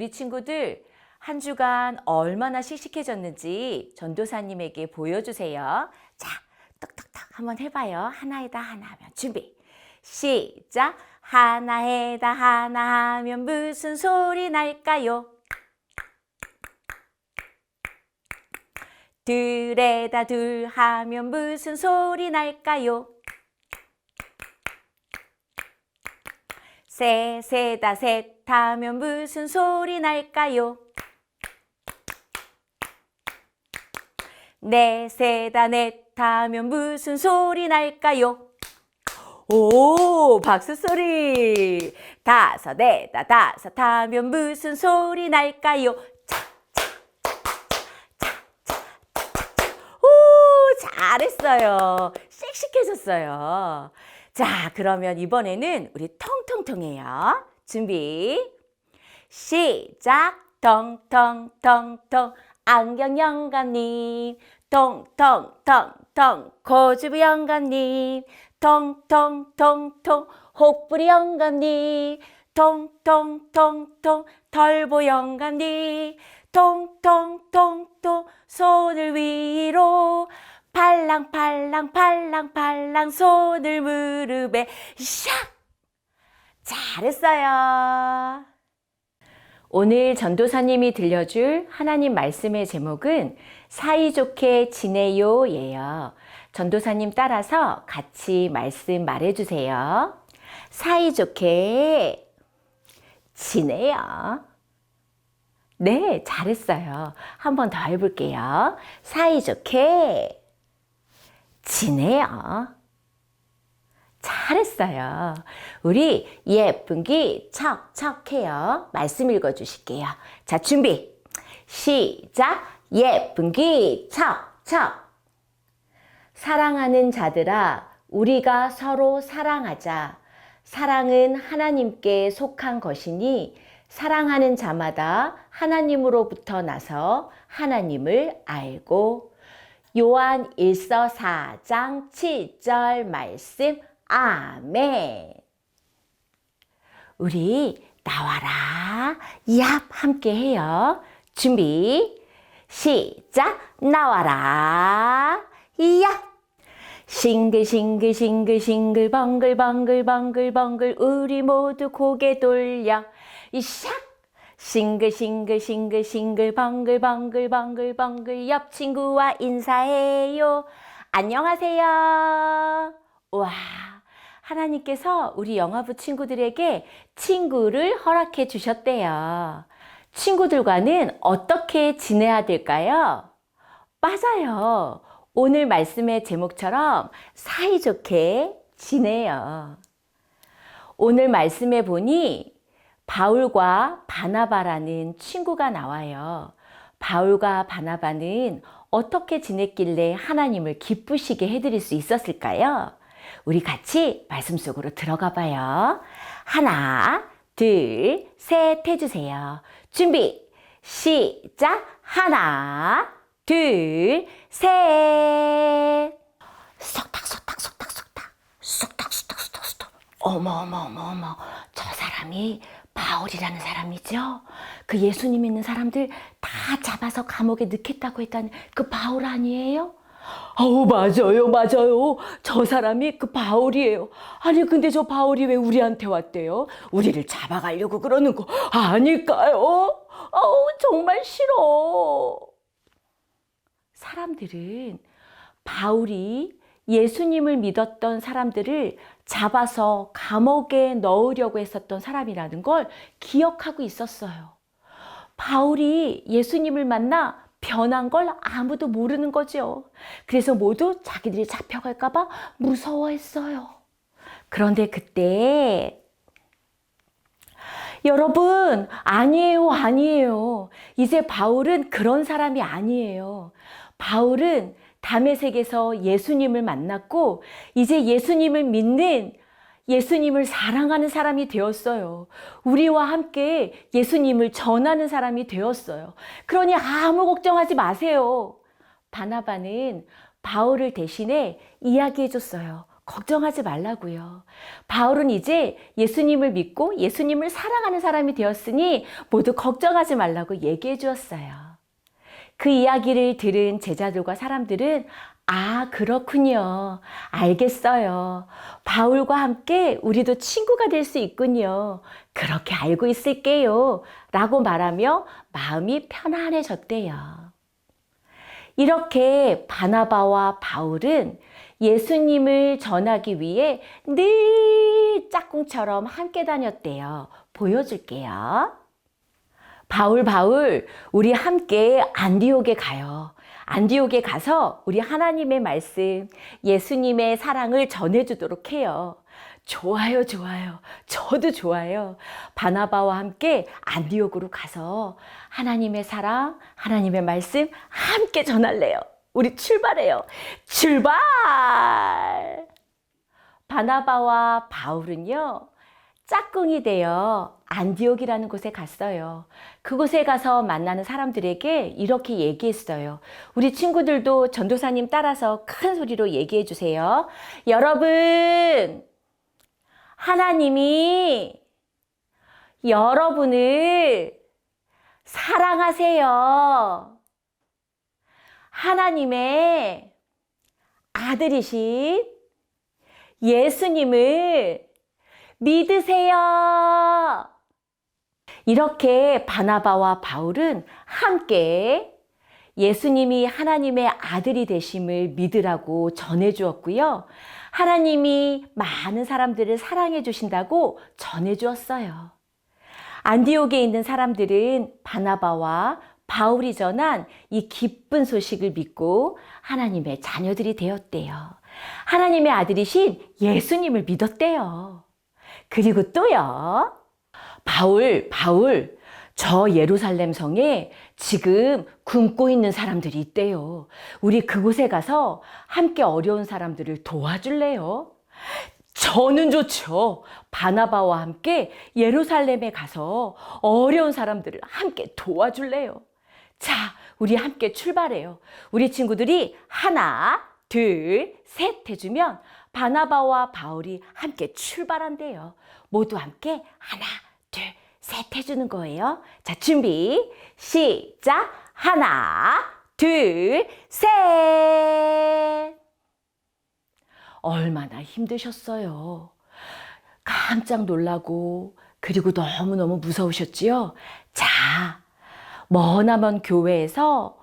우리 친구들 한 주간 얼마나 씩씩해졌는지 전도사님에게 보여주세요. 자, 똑똑똑 한번 해봐요. 하나에다 하나 하면 준비. 시작. 하나에다 하나 하면 무슨 소리 날까요? 둘에다 둘 하면 무슨 소리 날까요? 셋에다 셋 하면 무슨 소리 날까요? 넷에다 넷 하면 무슨 소리 날까요? 오, 박수 소리. 다섯에다 다섯 하면 무슨 소리 날까요? 잘했어요. 씩씩해졌어요. 자, 그러면 이번에는 우리 통통통해요. 준비. 시작. 통통통통 안경 영감님. 통통통통 고주부 영감님. 통통통통 혹부리 영감님. 통통통통 털보 영감님. 통통통통 손을 위로 팔랑 팔랑 팔랑 팔랑 손을 무릎에 샥 잘했어요. 오늘 전도사님이 들려줄 하나님 말씀의 제목은 사이좋게 지내요 예요. 전도사님 따라서 같이 말씀 말해주세요. 사이좋게 지내요. 네, 잘했어요. 한 번 더 해볼게요. 사이좋게 지내요. 잘했어요. 우리 예쁜 기 척척해요. 말씀 읽어 주실게요. 자, 준비. 시작. 예쁜 귀 척척 사랑하는 자들아 우리가 서로 사랑하자 사랑은 하나님께 속한 것이니 사랑하는 자마다 하나님으로부터 나서 하나님을 알고 요한 1서 4장 7절 말씀. 아멘. 우리 나와라. 얍 함께 해요. 준비 시작. 나와라. 얍. 싱글 싱글 싱글 싱글 벙글 벙글 벙글 벙글 우리 모두 고개 돌려. 이샥 싱글 싱글 싱글 싱글 벙글 벙글 벙글 벙글 옆 친구와 인사해요 안녕하세요 와 하나님께서 우리 영화부 친구들에게 친구를 허락해 주셨대요 친구들과는 어떻게 지내야 될까요? 맞아요. 오늘 말씀의 제목처럼 사이좋게 지내요. 오늘 말씀에 보니 바울과 바나바라는 친구가 나와요. 바울과 바나바는 어떻게 지냈길래 하나님을 기쁘시게 해드릴 수 있었을까요? 우리 같이 말씀 속으로 들어가 봐요. 하나, 둘, 셋 해주세요. 준비, 시작! 하나, 둘, 셋! 쏙닥, 쏙닥, 쏙닥, 쏙닥, 쏙닥, 쏙닥, 쏙닥, 쏙닥. 어머, 어머, 어머, 어머. 저 사람이 바울이라는 사람이죠? 그 예수님 믿는 사람들 다 잡아서 감옥에 넣겠다고 했다는 그 바울 아니에요? 아우 맞아요 맞아요. 저 사람이 그 바울이에요. 아니 근데 저 바울이 왜 우리한테 왔대요? 우리를 잡아가려고 그러는 거 아닐까요? 아우 정말 싫어. 사람들은 바울이 예수님을 믿었던 사람들을 잡아서 감옥에 넣으려고 했었던 사람이라는 걸 기억하고 있었어요. 바울이 예수님을 만나 변한 걸 아무도 모르는 거죠. 그래서 모두 자기들이 잡혀갈까봐 무서워했어요. 그런데 그때 여러분, 아니에요, 아니에요. 이제 바울은 그런 사람이 아니에요. 바울은 담에색에서 예수님을 만났고, 이제 예수님을 믿는 예수님을 사랑하는 사람이 되었어요. 우리와 함께 예수님을 전하는 사람이 되었어요. 그러니 아무 걱정하지 마세요. 바나바는 바울을 대신해 이야기해 줬어요. 걱정하지 말라고요. 바울은 이제 예수님을 믿고 예수님을 사랑하는 사람이 되었으니 모두 걱정하지 말라고 얘기해 주었어요. 그 이야기를 들은 제자들과 사람들은 아, 그렇군요. 알겠어요. 바울과 함께 우리도 친구가 될 수 있군요. 그렇게 알고 있을게요. 라고 말하며 마음이 편안해졌대요. 이렇게 바나바와 바울은 예수님을 전하기 위해 늘 짝꿍처럼 함께 다녔대요. 보여줄게요. 바울, 바울, 우리 함께 안디옥에 가요. 안디옥에 가서 우리 하나님의 말씀, 예수님의 사랑을 전해주도록 해요. 좋아요, 좋아요. 저도 좋아요. 바나바와 함께 안디옥으로 가서 하나님의 사랑, 하나님의 말씀 함께 전할래요. 우리 출발해요. 출발! 바나바와 바울은요, 짝꿍이 되어 안디옥이라는 곳에 갔어요. 그곳에 가서 만나는 사람들에게 이렇게 얘기했어요. 우리 친구들도 전도사님 따라서 큰 소리로 얘기해 주세요. 여러분, 하나님이 여러분을 사랑하세요. 하나님의 아들이신 예수님을 믿으세요. 이렇게 바나바와 바울은 함께 예수님이 하나님의 아들이 되심을 믿으라고 전해 주었고요. 하나님이 많은 사람들을 사랑해 주신다고 전해 주었어요. 안디옥에 있는 사람들은 바나바와 바울이 전한 이 기쁜 소식을 믿고 하나님의 자녀들이 되었대요. 하나님의 아들이신 예수님을 믿었대요. 그리고 또요. 바울, 바울, 저 예루살렘 성에 지금 굶고 있는 사람들이 있대요. 우리 그곳에 가서 함께 어려운 사람들을 도와줄래요? 저는 좋죠. 바나바와 함께 예루살렘에 가서 어려운 사람들을 함께 도와줄래요. 자, 우리 함께 출발해요. 우리 친구들이 하나, 둘, 셋 해주면 바나바와 바울이 함께 출발한대요. 모두 함께 하나, 둘, 셋 해주는 거예요. 자, 준비, 시작. 하나, 둘, 셋. 얼마나 힘드셨어요. 깜짝 놀라고, 그리고 너무너무 무서우셨지요? 자, 머나먼 교회에서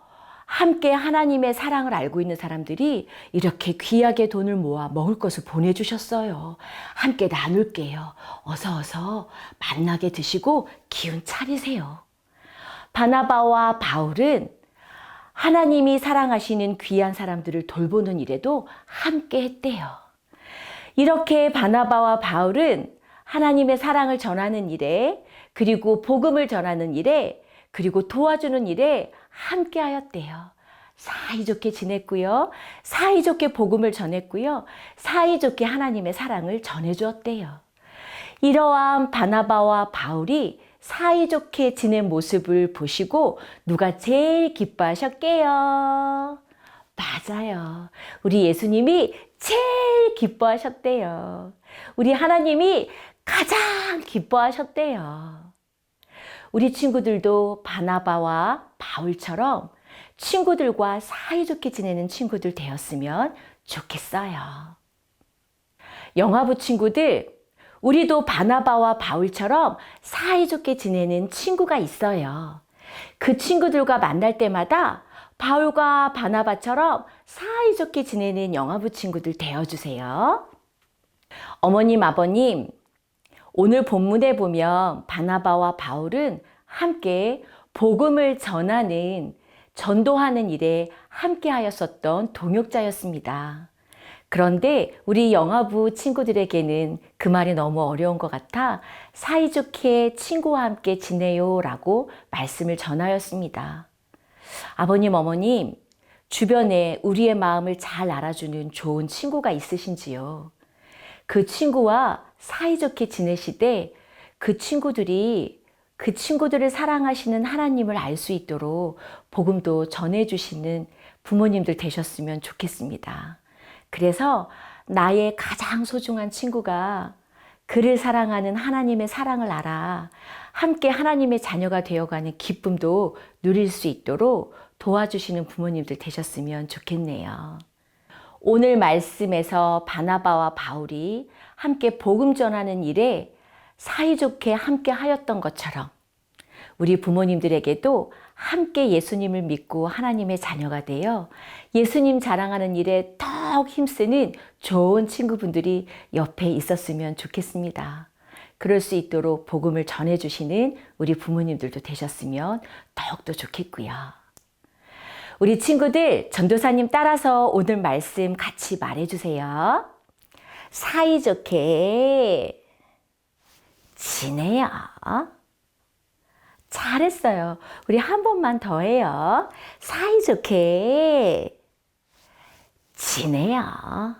함께 하나님의 사랑을 알고 있는 사람들이 이렇게 귀하게 돈을 모아 먹을 것을 보내주셨어요. 함께 나눌게요. 어서 어서 만나게 드시고 기운 차리세요. 바나바와 바울은 하나님이 사랑하시는 귀한 사람들을 돌보는 일에도 함께 했대요. 이렇게 바나바와 바울은 하나님의 사랑을 전하는 일에 그리고 복음을 전하는 일에 그리고 도와주는 일에 함께 하였대요. 사이좋게 지냈고요. 사이좋게 복음을 전했고요. 사이좋게 하나님의 사랑을 전해주었대요. 이러한 바나바와 바울이 사이좋게 지낸 모습을 보시고 누가 제일 기뻐하셨게요? 맞아요. 우리 예수님이 제일 기뻐하셨대요. 우리 하나님이 가장 기뻐하셨대요. 우리 친구들도 바나바와 바울처럼 친구들과 사이좋게 지내는 친구들 되었으면 좋겠어요. 영화부 친구들, 우리도 바나바와 바울처럼 사이좋게 지내는 친구가 있어요. 그 친구들과 만날 때마다 바울과 바나바처럼 사이좋게 지내는 영화부 친구들 되어주세요. 어머님, 아버님, 오늘 본문에 보면 바나바와 바울은 함께 복음을 전하는, 전도하는 일에 함께 하였었던 동역자였습니다. 그런데 우리 영화부 친구들에게는 그 말이 너무 어려운 것 같아 사이좋게 친구와 함께 지내요 라고 말씀을 전하였습니다. 아버님, 어머님, 주변에 우리의 마음을 잘 알아주는 좋은 친구가 있으신지요? 그 친구와 사이좋게 지내시되 그 친구들이 그 친구들을 사랑하시는 하나님을 알 수 있도록 복음도 전해주시는 부모님들 되셨으면 좋겠습니다. 그래서 나의 가장 소중한 친구가 그를 사랑하는 하나님의 사랑을 알아 함께 하나님의 자녀가 되어가는 기쁨도 누릴 수 있도록 도와주시는 부모님들 되셨으면 좋겠네요. 오늘 말씀에서 바나바와 바울이 함께 복음 전하는 일에 사이좋게 함께 하였던 것처럼 우리 부모님들에게도 함께 예수님을 믿고 하나님의 자녀가 되어 예수님 자랑하는 일에 더욱 힘쓰는 좋은 친구분들이 옆에 있었으면 좋겠습니다. 그럴 수 있도록 복음을 전해주시는 우리 부모님들도 되셨으면 더욱더 좋겠고요. 우리 친구들 전도사님 따라서 오늘 말씀 같이 말해주세요. 사이좋게 지내요. 잘했어요. 우리 한 번만 더 해요. 사이좋게 지내요.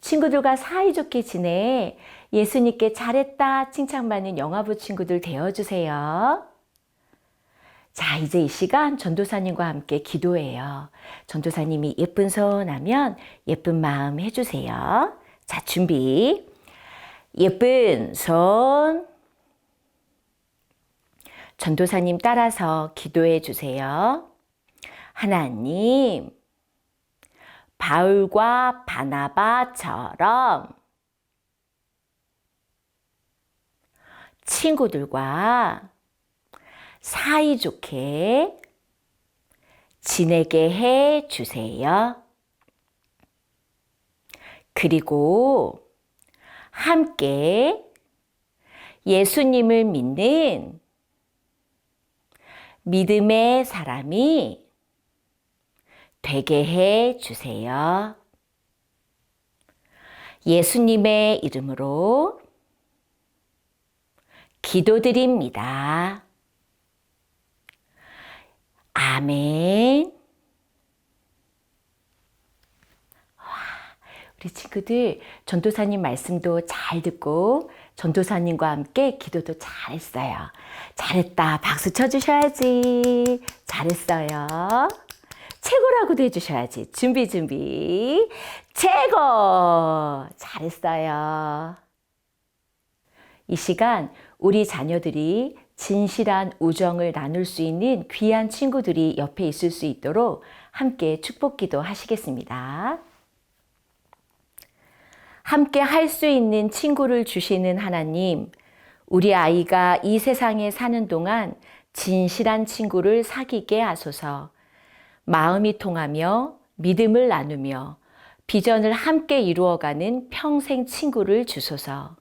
친구들과 사이좋게 지내 예수님께 잘했다 칭찬받는 영화부 친구들 되어주세요. 자, 이제 이 시간 전도사님과 함께 기도해요. 전도사님이 예쁜 손 하면 예쁜 마음 해주세요. 자, 준비. 예쁜 손. 전도사님 따라서 기도해 주세요. 하나님, 바울과 바나바처럼 친구들과 사이좋게 지내게 해 주세요. 그리고 함께 예수님을 믿는 믿음의 사람이 되게 해 주세요. 예수님의 이름으로 기도드립니다. 아멘. 와, 우리 친구들 전도사님 말씀도 잘 듣고 전도사님과 함께 기도도 잘했어요. 잘했다. 박수 쳐주셔야지. 잘했어요. 최고라고도 해주셔야지. 준비, 준비. 최고! 잘했어요. 이 시간 우리 자녀들이 진실한 우정을 나눌 수 있는 귀한 친구들이 옆에 있을 수 있도록 함께 축복기도 하시겠습니다. 함께 할 수 있는 친구를 주시는 하나님, 우리 아이가 이 세상에 사는 동안 진실한 친구를 사귀게 하소서. 마음이 통하며 믿음을 나누며 비전을 함께 이루어가는 평생 친구를 주소서.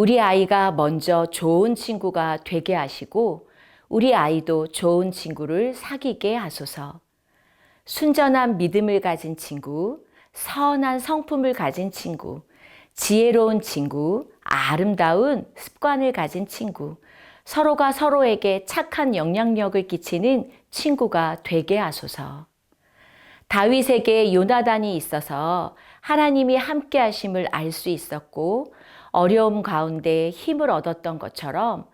우리 아이가 먼저 좋은 친구가 되게 하시고 우리 아이도 좋은 친구를 사귀게 하소서. 순전한 믿음을 가진 친구, 선한 성품을 가진 친구, 지혜로운 친구, 아름다운 습관을 가진 친구, 서로가 서로에게 착한 영향력을 끼치는 친구가 되게 하소서. 다윗에게 요나단이 있어서 하나님이 함께 하심을 알 수 있었고 어려움 가운데 힘을 얻었던 것처럼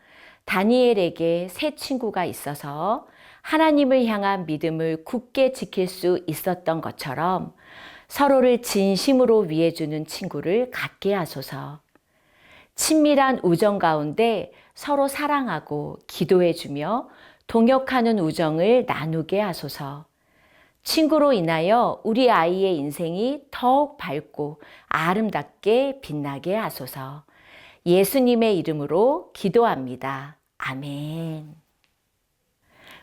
다니엘에게 새 친구가 있어서 하나님을 향한 믿음을 굳게 지킬 수 있었던 것처럼 서로를 진심으로 위해주는 친구를 갖게 하소서. 친밀한 우정 가운데 서로 사랑하고 기도해주며 동역하는 우정을 나누게 하소서. 친구로 인하여 우리 아이의 인생이 더욱 밝고 아름답게 빛나게 하소서. 예수님의 이름으로 기도합니다. 아멘.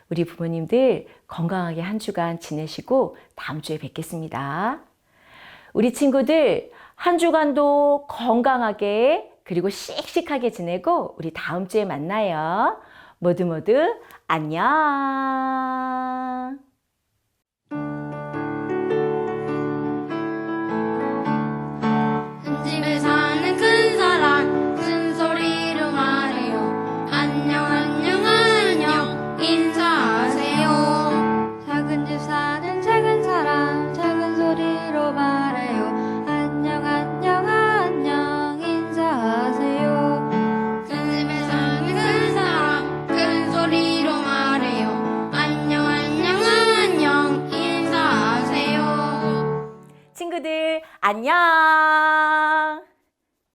우리 부모님들 건강하게 한 주간 지내시고 다음 주에 뵙겠습니다. 우리 친구들 한 주간도 건강하게 그리고 씩씩하게 지내고 우리 다음 주에 만나요. 모두 모두 안녕.